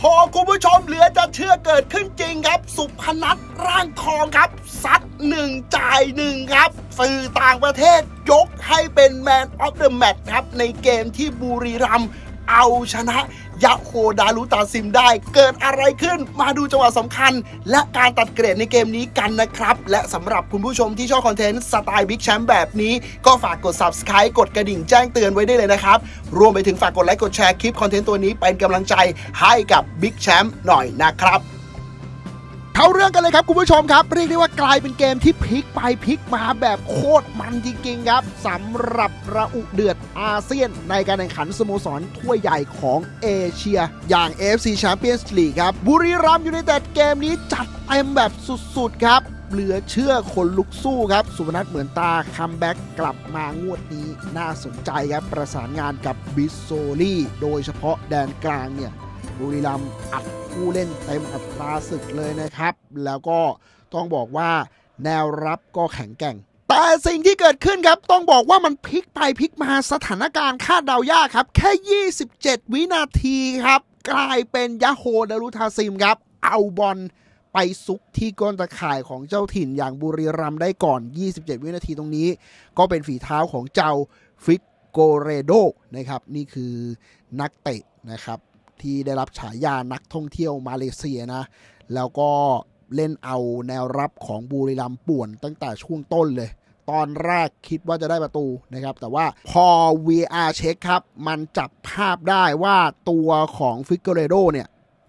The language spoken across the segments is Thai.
โห คุณผู้ชมเหลือจะเชื่อเกิดขึ้นจริงครับ สุพนัทร่างทองครับ ซัดหนึ่งจ่ายหนึ่งครับ สื่อต่างประเทศยกให้เป็นแมนออฟเดอะแมตช์ครับ ในเกมที่บุรีรัมย์เอาชนะ ยะโฮดารุตาซิมได้ เกิดอะไรขึ้นมาดูจังหวะสำคัญ และการตัดเกรดในเกมนี้กันนะครับ และสำหรับคุณผู้ชมที่ชอบคอนเทนต์สไตล์บิ๊กแชมป์แบบนี้ ก็ฝากกด subscribe กดกระดิ่งแจ้งเตือนไว้ได้เลยนะครับ รวมไปถึงฝากกดไลค์กดแชร์คลิปคอนเทนต์ตัวนี้เป็นกำลังใจให้กับบิ๊กแชมป์หน่อยนะครับ เข้าเรื่องกันเลยครับคุณผู้ชมครับ เรียกได้ว่ากลายเป็นเกมที่พลิกไปพลิกมาแบบโคตรมันจริงๆครับสำหรับระอุเดือดอาเซียน ในการแข่งขันสโมสรถ้วยใหญ่ของเอเชีย อย่าง AFC Champions League ครับ บุรีรัมย์ยูไนเต็ดเกมนี้จัดเต็มแบบสุดๆครับเหลือเชื่อคนลุกสู้ครับ สุพนัทเหมือนตาคัมแบ็กกลับมางวดนี้น่าสนใจครับ ประสานงานกับบิสโซลี่ โดยเฉพาะแดนกลางเนี่ย บุรีรัมย์อัดผู้เล่นเต็มอัตราศึกเลยนะครับ แล้วก็ต้องบอกว่าแนวรับก็แข็งแกร่ง แต่สิ่งที่เกิดขึ้นครับ ต้องบอกว่ามันพลิกไปพลิกมาสถานการณ์คาดเดายากครับ แค่ 27 วินาทีครับ กลายเป็นยะโฮดารุทาซิมครับ เอาบอลไปซุกที่ก้นตะข่ายของเจ้าถิ่นอย่างบุรีรัมย์ได้ก่อน 27 วินาทีตรงนี้ ก็เป็นฝีเท้าของเจ้าฟิกโกเรโดนะครับ นี่คือนักเตะนะครับ ที่ได้รับฉายานักท่องเที่ยวมาเลเซียนะ แล้วก็เล่นเอาแนวรับของบุรีรัมป่วนตั้งแต่ช่วงต้นเลย ตอนแรกคิดว่าจะได้ประตูนะครับ แต่ว่าพอ VR เช็คครับ มันจับภาพได้ว่าตัวของฟิกเกเรโดเนี่ย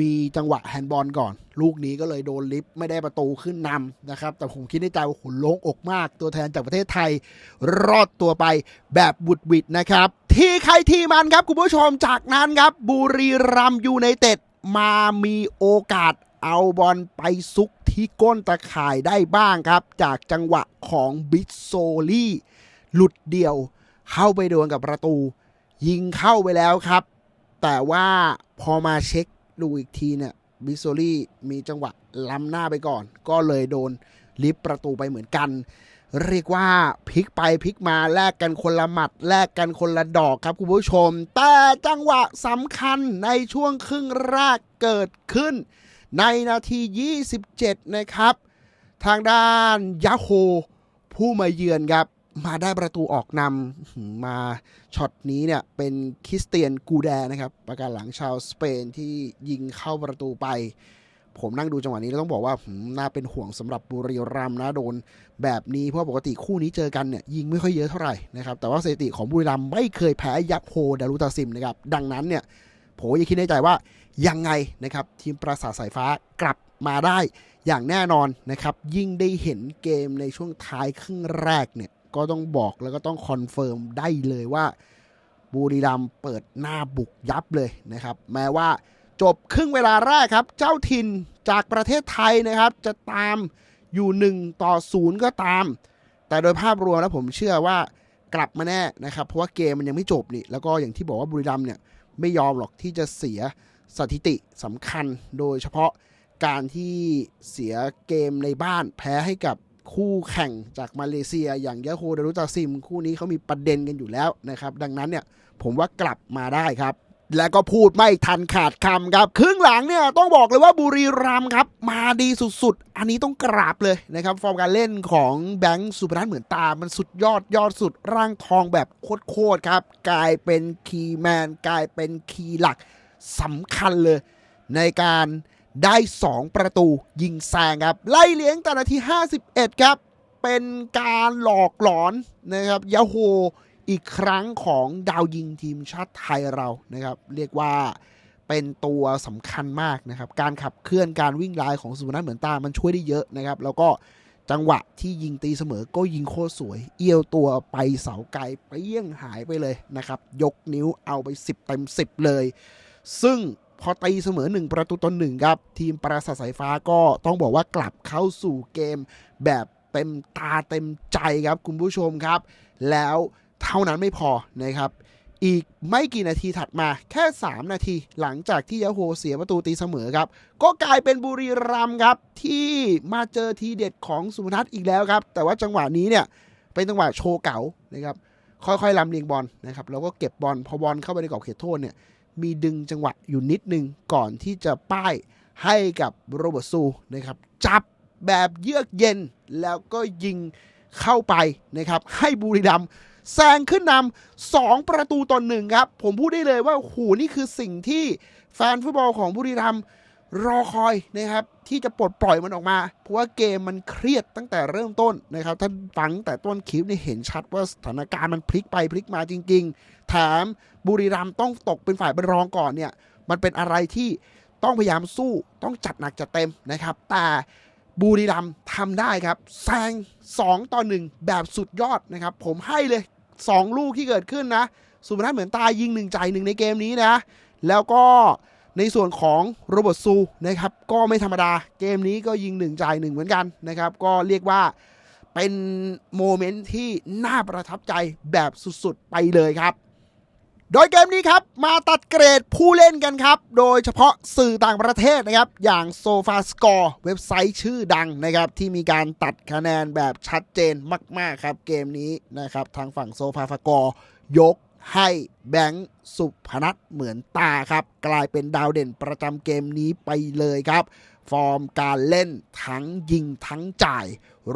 มีจังหวะแฮนด์บอลก่อน ลูกนี้ก็เลยโดนลิฟต์ไม่ได้ประตูขึ้นนำนะครับ แต่ผมคิดในใจว่าขุนโล่งอกมาก ตัวแทนจากประเทศไทย รอดตัวไปแบบบุดวิดนะครับ ที่ใครที่มันครับ คุณผู้ชมจากนั้นครับ บุรีรัมย์ยูไนเต็ดมามีโอกาสเอาบอลไปซุกที่ก้นตะข่ายได้บ้างครับ จากจังหวะของบิสโซลี่หลุดเดียว เข้าไปโดนกับประตู ยิงเข้าไปแล้วครับ แต่ว่าพอมาเช็ค ดูอีกทีเนี่ยบิสโซลี่มีจังหวะล้ำหน้าไปก่อน ก็เลยโดนลิฟประตูไปเหมือนกัน เรียกว่าพลิกไปพลิกมาแลกกันคนละหมัด แลกกันคนละดอกครับคุณผู้ชม แต่จังหวะสำคัญในช่วงครึ่งแรกเกิดขึ้น ในนาที 27 นะครับ ทางด้านยาโฮผู้มาเยือนครับ มาได้ประตูออกนำมาช็อตนี้เนี่ยเป็นคริสเตียนกูแดนะครับ ประการหลังชาวสเปนที่ยิงเข้าประตูไป ผมนั่งดูจังหวะนี้แล้วต้องบอกว่าหืมน่าเป็นห่วงสำหรับบุรีรัมย์นะโดน แบบนี้เพราะปกติคู่นี้เจอกันเนี่ยยิงไม่ค่อยเยอะเท่าไหร่นะครับแต่ว่าสถิติของบุรีรัมย์ไม่เคยแพ้ยักษ์โฮดารุตาซิมนะครับดังนั้นเนี่ยผมยังคิดในใจว่ายังไงนะครับทีมปราสาทสายฟ้ากลับมาได้อย่างแน่นอนนะครับยิ่งได้เห็นเกมในช่วงท้ายครึ่งแรกเนี่ย ก็ต้องบอกแล้วก็ต้องคอนเฟิร์มได้เลยว่าบุรีรัมเปิดหน้าบุกยับเลยนะครับ แม้ว่าจบครึ่งเวลาแรกครับ เจ้าถิ่นจากประเทศไทยนะครับ จะตามอยู่ 1 ต่อ 0 ก็ตาม แต่โดยภาพรวมแล้วผมเชื่อว่ากลับมาแน่นะครับ เพราะว่าเกมมันยังไม่จบนี่ แล้วก็อย่างที่บอกว่าบุรีรัมเนี่ยไม่ยอมหรอกที่จะเสียสถิติสำคัญ โดยเฉพาะการที่เสียเกมในบ้านแพ้ให้กับ คู่แข่งจากมาเลเซียอย่างยาโฮดารุตาซิม คู่นี้เขามีประเด็นกันอยู่แล้วนะครับ ดังนั้นเนี่ยผมว่ากลับมาได้ครับ และก็พูดไม่ทันขาดคำครับ ครึ่งหลังเนี่ยต้องบอกเลยว่าบุรีรัมย์ครับ มาดีสุดๆ อันนี้ต้องกราบเลยนะครับ ฟอร์มการเล่นของแบงค์สุพนัทเหมือนตา มันสุดยอดยอดสุดร่างทองแบบโคตรๆครับ กลายเป็นคีย์แมนกลายเป็นคีย์หลักสำคัญเลยในการ ได้ 2 ประตูยิงแซงครับ ไล่เลี้ยงแต่นาที 51 ครับ เป็นการหลอกหลอนนะครับยาโฮอีกครั้งของดาวยิงทีมชาติไทยเรานะครับ เรียกว่าเป็นตัวสำคัญมากนะครับ การขับเคลื่อนการวิ่งลายของสุพนัทเหมือนตา มันช่วยได้เยอะนะครับ แล้วก็จังหวะที่ยิงตีเสมอก็ยิงโคตรสวย เอี้ยวตัวไปเสาไกลเปรี้ยงหายไปเลยนะครับ ยกนิ้วเอาไป 10เต็ม10 เลย ซึ่ง พอตีเสมอ 1 ประตูต่อหนึ่งครับ ทีมปราสาทสายฟ้าก็ต้องบอกว่ากลับเข้าสู่เกมแบบเต็มตาเต็มใจครับคุณผู้ชมครับ แล้วเท่านั้นไม่พอนะครับอีกไม่กี่นาทีถัดมาแค่ 3 นาที หลังจากที่ยาโฮเสียประตูตีเสมอครับ ก็กลายเป็นบุรีรัมครับ ที่มาเจอทีเด็ดของสุพนัทอีกแล้วครับ แต่ว่าจังหวะนี้เนี่ยเป็นจังหวะโชว์เก๋านะครับค่อยๆลำเลียงบอลนะครับแล้วก็เก็บบอลพอบอลเข้าไปในกรอบเขตโทษเนี่ย มีดึงจังหวะอยู่นิดนึงก่อนที่จะป้ายให้กับโรเบิร์ตซูนะครับ จับแบบเยือกเย็นแล้วก็ยิงเข้าไปนะครับ ให้บุรีดัมแซงขึ้นนำสองประตูต่อหนึ่งครับ ผมพูดได้เลยว่าโอ้โหนี่คือสิ่งที่แฟนฟุตบอลของบุรีรัมย์ รอคอยนะครับที่จะปลดปล่อยมันออกมา เพราะว่าเกมมันเครียดตั้งแต่เริ่มต้นนะครับท่านฟังแต่ต้นคลิปนี่เห็นชัดว่าสถานการณ์มันพลิกไปพลิกมาจริง ๆ แถมบุรีรัมย์ต้องตกเป็นฝ่ายเป็นรองก่อนเนี่ยมันเป็นอะไรที่ต้องพยายามสู้ต้องจัดหนักจัดเต็มนะครับ แต่บุรีรัมย์ทำได้ครับแซง2 ต่อ 1 แบบสุดยอดนะครับ ผมให้เลย 2 ลูกที่เกิดขึ้นนะ สุพนัทเหมือนตายยิงหนึ่งใจหนึ่งในเกมนี้นะ แล้วก็ ในส่วนของโรเบิร์ตซูนะครับก็ไม่ธรรมดาเกมนี้ก็ยิงหนึ่งจ่ายหนึ่งเหมือนกันนะครับก็เรียกว่าเป็นโมเมนต์ที่น่าประทับใจแบบสุดๆ ไปเลยครับ โดยเกมนี้ครับ มาตัดเกรดผู้เล่นกันครับ โดยเฉพาะสื่อต่างประเทศนะครับ อย่าง s o f a s c o r e เว็บไซต์ชื่อดังนะครับ ที่มีการตัดคะแนนแบบชัดเจนมาก ๆ ครับ เกมนี้นะครับ ทางฝั่ง s o f a s c o r e ยก ให้แบงค์สุพนัทเหมือนตาครับ กลายเป็นดาวเด่นประจำเกมนี้ไปเลยครับ ฟอร์มการเล่นทั้งยิงทั้งจ่าย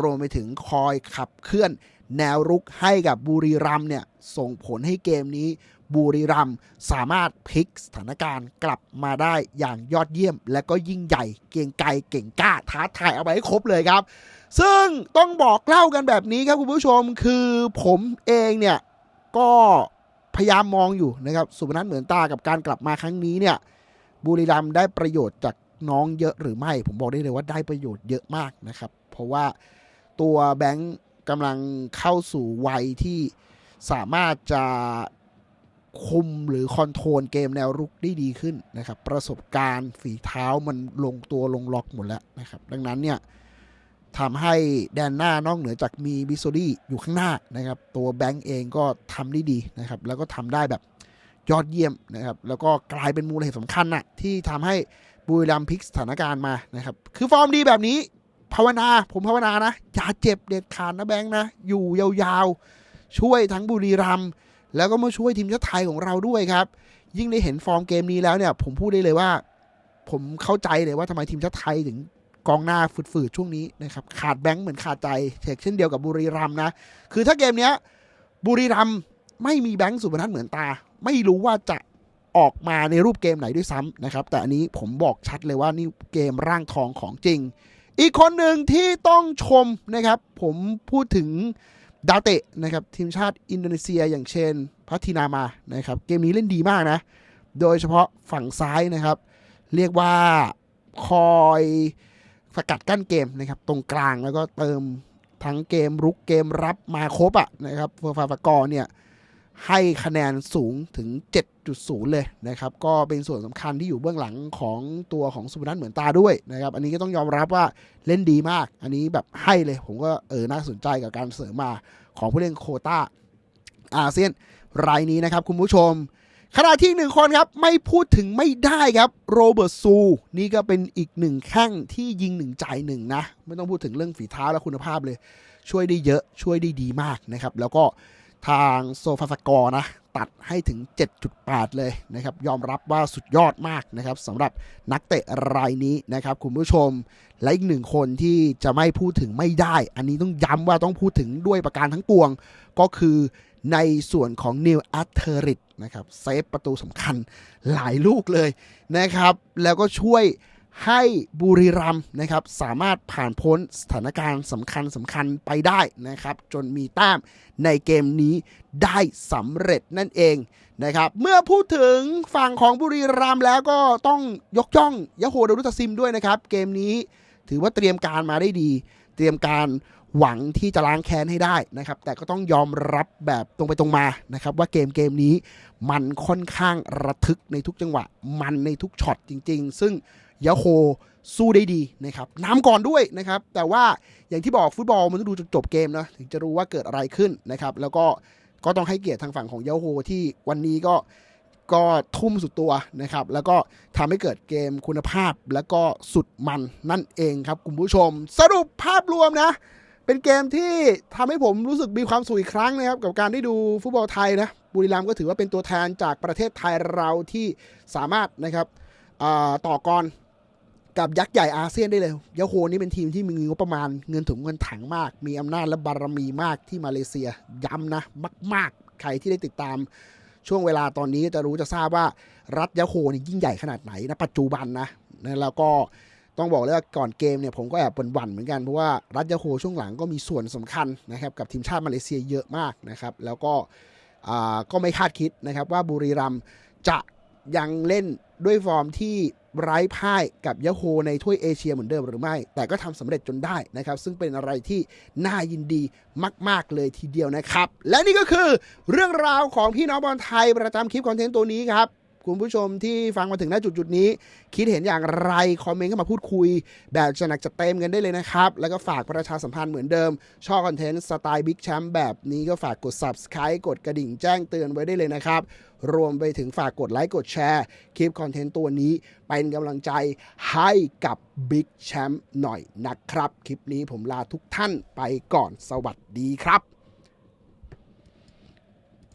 รวมไปถึงคอยขับเคลื่อน แนวรุกให้กับบุรีรัมเนี่ยส่งผลให้เกมนี้บุรีรัมสามารถพลิกสถานการณ์กลับมาได้อย่างยอดเยี่ยม และก็ยิ่งใหญ่เกรียงไกรเก่งกล้าท้าทายเอาไว้ให้ครบเลยครับ ซึ่งต้องบอกเล่ากันแบบนี้ครับคุณผู้ชมคือผมเองเนี่ยก็ พยายามมองอยู่นะครับ สุพนัทเหมือนตากับการกลับมาครั้งนี้เนี่ยบุรีรัมย์ได้ประโยชน์จากน้องเยอะหรือไม่ ผมบอกได้เลยว่าได้ประโยชน์เยอะมากนะครับ เพราะว่าตัวแบงค์กำลังเข้าสู่วัยที่สามารถจะคุมหรือคอนโทรลเกมแนวรุกได้ดีขึ้นนะครับ ประสบการณ์ฝีเท้ามันลงตัวลงล็อกหมดแล้วนะครับ ดังนั้นเนี่ย ทำให้แดนหน้านอกเหนือจากมีบิโซดี้อยู่ข้างหน้านะครับ ตัวแบงก์เองก็ทำได้ดีนะครับ แล้วก็ทำได้แบบยอดเยี่ยมนะครับ แล้วก็กลายเป็นมูลเหตุสำคัญน่ะที่ทำให้บุรีรัมพลิกสถานการณ์มานะครับ คือฟอร์มดีแบบนี้ ภาวนา ผมภาวนานะ อย่าเจ็บเด็ดขาดนะแบงค์นะ อยู่ยาวๆ ช่วยทั้งบุรีรัมแล้วก็มาช่วยทีมชาติไทยของเราด้วยครับ ยิ่งได้เห็นฟอร์มเกมนี้แล้วเนี่ย ผมพูดได้เลยว่า ผมเข้าใจเลยว่าทำไมทีมชาติไทยถึง กองหน้าฝืดๆช่วงนี้นะครับขาดแบงค์เหมือนขาดใจเช่นเดียวกับบุรีรัมนะ คือถ้าเกมเนี้ยบุรีรัมไม่มีแบงค์สุพนัทเหมือนตา ไม่รู้ว่าจะออกมาในรูปเกมไหนด้วยซ้ำนะครับ แต่อันนี้ผมบอกชัดเลยว่านี่เกมร่างทองของจริง อีกคนหนึ่งที่ต้องชมนะครับ ผมพูดถึงดาวเตะนะครับทีมชาติอินโดนีเซียอย่างเช่นพัทินามานะครับเกมนี้เล่นดีมากนะ โดยเฉพาะฝั่งซ้ายนะครับ เรียกว่าคอย สกัดกั้นเกมนะครับตรงกลางแล้วก็เติมทั้งเกมรุกเกมรับมาครบอะนะครับเฟอร์ฟาฟากอร์เนี่ยให้คะแนนสูงถึง 7.0 เลยนะครับ ก็เป็นส่วนสำคัญที่อยู่เบื้องหลังของตัวของสุพนัทเหมือนตาด้วยนะครับ อันนี้ก็ต้องยอมรับว่าเล่นดีมาก อันนี้แบบให้เลย ผมก็เออน่าสนใจกับการเสริมมาของผู้เล่นโคต้าอาเซียนรายนี้นะครับคุณผู้ชม ขณะที่หนึ่งคนครับไม่พูดถึงไม่ได้ครับโรเบิร์ตซู นี่ก็เป็นอีกหนึ่งแข้งที่ยิงหนึ่งจ่ายหนึ่งนะ ไม่ต้องพูดถึงเรื่องฝีเท้าและคุณภาพเลย ช่วยได้เยอะช่วยได้ดีมากนะครับ แล้วก็ทางโซฟาสกอร์นะ ตัดให้ถึง 7.8 เลยนะครับ ยอมรับว่าสุดยอดมากนะครับสำหรับนักเตะรายนี้นะครับ คุณผู้ชม และอีกหนึ่งคนที่จะไม่พูดถึงไม่ได้ อันนี้ต้องย้ำว่าต้องพูดถึงด้วยประการทั้งปวงก็คือ ในส่วนของนิวแอตเทอริตนะครับเซฟประตูสำคัญหลายลูกเลยนะครับ แล้วก็ช่วยให้บุรีรัมนะครับ สามารถผ่านพ้นสถานการณ์สำคัญสำคัญไปได้นะครับ จนมีแต้มในเกมนี้ได้สำเร็จนั่นเองนะครับ เมื่อพูดถึงฝั่งของบุรีรัมแล้วก็ต้องยกย่องยะโฮเดรุตซิมด้วยนะครับ เกมนี้ถือว่าเตรียมการมาได้ดี เตรียมการ หวังที่จะล้างแค้นให้ได้นะครับ แต่ก็ต้องยอมรับแบบตรงไปตรงมานะครับ ว่าเกมเกมนี้มันค่อนข้างระทึกในทุกจังหวะ มันในทุกช็อตจริง ๆ ซึ่งยะโฮสู้ได้ดีนะครับน้ำก่อนด้วยนะครับ แต่ว่าอย่างที่บอกฟุตบอลมันต้องดูจนจบเกมนะถึงจะรู้ว่าเกิดอะไรขึ้นนะครับ แล้วก็ก็ต้องให้เกียรติทางฝั่งของยะโฮที่วันนี้ก็ก็ทุ่มสุดตัวนะครับ แล้วก็ทำให้เกิดเกมคุณภาพแล้วก็สุดมันนั่นเองครับคุณผู้ชม สรุปภาพรวมนะ เป็นเกมที่ทำให้ผมรู้สึกมีความสุขอีกครั้งนะครับ กับการได้ดูฟุตบอลไทยนะบุรีรัมย์ก็ถือว่าเป็นตัวแทนจากประเทศไทยเราที่สามารถนะครับต่อกรกับยักษ์ใหญ่อาเซียนได้เลยยาโฮนี่เป็นทีมที่มีงบประมาณเงินถุงเงินถังมาก มีอำนาจและบารมีมากที่มาเลเซียย้ำนะมาก ๆ ใครที่ได้ติดตามช่วงเวลาตอนนี้จะรู้จะทราบว่ารัฐยาโฮนี่ยิ่งใหญ่ขนาดไหนนะปัจจุบันนะแล้วก็ ต้องบอกเลยว่าก่อนเกมเนี่ยผมก็แอบหวั่นเหมือนกันเพราะว่ารัฐยาโฮช่วงหลังก็มีส่วนสำคัญนะครับกับทีมชาติมาเลเซียเยอะมากนะครับแล้วก็ก็ไม่คาดคิดนะครับว่าบุรีรัมจะยังเล่นด้วยฟอร์มที่ไร้พ่ายกับยาโฮในถ้วยเอเชียเหมือนเดิมหรือไม่ แต่ก็ทำสำเร็จจนได้นะครับ ซึ่งเป็นอะไรที่น่ายินดีมาก ๆ เลยทีเดียวนะครับ และนี่ก็คือเรื่องราวของพี่น้องบอลไทยประจำคลิปคอนเทนต์ตัวนี้ครับ คุณผู้ชมที่ฟังมาถึงณจุดๆนี้ คิดเห็นอย่างไรคอมเมนต์เข้ามาพูดคุย แบบจะหนักจะเต็มกันได้เลยนะครับ แล้วก็ฝากประชาสัมพันธ์เหมือนเดิม ชอบคอนเทนต์สไตล์บิ๊กแชมป์แบบนี้ก็ฝากกด Subscribe กดกระดิ่งแจ้งเตือนไว้ได้เลยนะครับ รวมไปถึงฝากกดไลค์กดแชร์คลิปคอนเทนต์ตัวนี้ เป็นกำลังใจให้กับบิ๊กแชมป์หน่อยนะครับ คลิปนี้ผมลาทุกท่านไปก่อนสวัสดีครับ